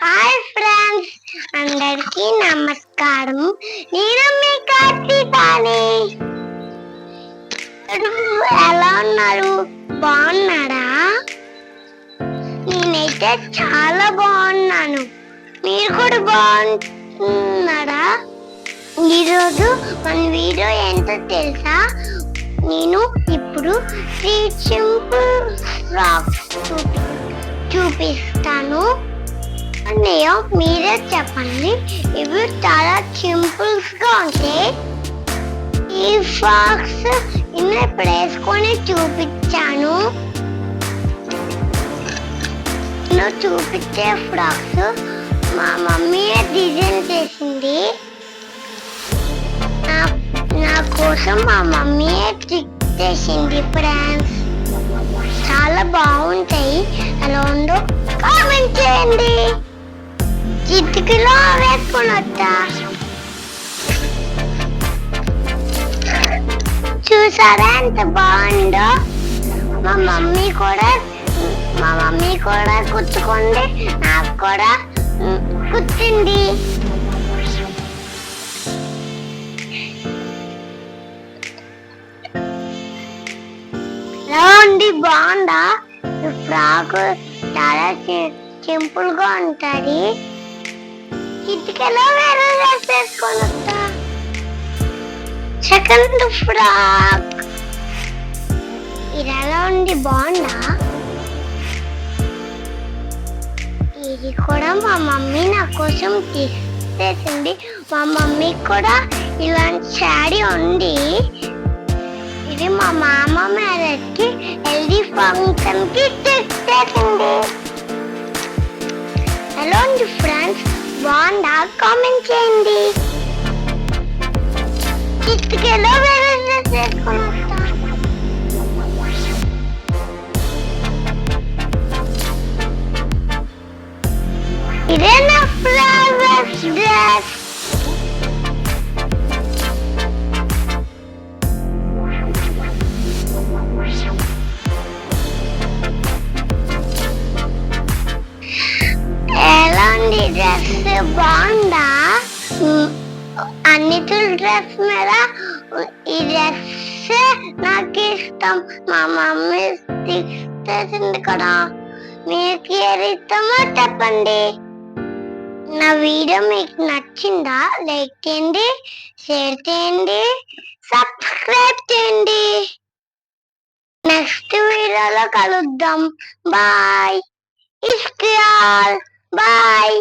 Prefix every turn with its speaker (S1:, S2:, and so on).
S1: Hi friends అందరికీ నమస్కారం. నేను మీ కార్తీకాని. ఎలా ఉన్నారు? బాగున్నారా? నేనైతే చాలా బాగున్నాను. మీరు కూడా బాగున్నారా? ఈరోజు మన వీడియో ఏంటో తెలుసా? నేను ఇప్పుడు త్రీ సింపుల్ ఫ్రాక్స్ చూపిస్తాను. నేను మీరే చెప్పండి. ఇవి చాలా సింపుల్స్గా ఉంటాయి. ఈ ఫ్రాక్స్ నేను ఇప్పుడు వేసుకొని చూపించాను. నేను చూపించే ఫ్రాక్స్ మా మమ్మీ డిజైన్ చేసింది. నా నా కోసం మా మమ్మీ స్టిక్ చేసింది ఫ్రాన్స్. చాలా బాగుంటాయి. ఎలా ఉందో కామెంట్ చేయండి. కిటికీలో వేసుకొని వస్తా చూసారా ఎంత బాగుందో? మా మమ్మీ కూడా మా మమ్మీ కూడా కుట్టుకోండి నాకు కూడా కుచ్చింది కుట్టింది ఎలా బాగుందా? ఈ ఫ్రాక్ చాలా సింపుల్గా ఉంటుంది. ఉంటది ఇటుకలో వేరే డ్రెస్ వేసుకొని వస్తా సెకండ్ ఫ్రాక్. ఇది ఎలా ఉంది బాగుందా? ఇది కూడా మా మమ్మీ నా కోసం తీసేసింది. మా మమ్మీ కూడా ఇలాంటి శాడీ ఉంది. ఇది మా మామ మ్యారేజ్కి హెల్దీ ఫంక్షన్కి తెచ్చేసింది హలో ఫ్రెండ్స్? బాగుందా? కామెంట్ చేయండి. చిట్టుకెలో వేరే డ్రెస్ డ్రెస్ బాగుందా? ఉమ్, డ్రెస్ మీద ఈ డ్రెస్ నాకు ఇష్టం. మా మమ్మీ తీసేసింది కదా. మీకు ఏది ఇష్టమో చెప్పండి? నా వీడియో మీకు నచ్చిందా? లైక్ చేయండి షేర్ చేయండి సబ్స్క్రైబ్ చేయండి. నెక్స్ట్ వీడియోలో కలుద్దాం. బాయ్. ఇస్కియాల్ బాయ్.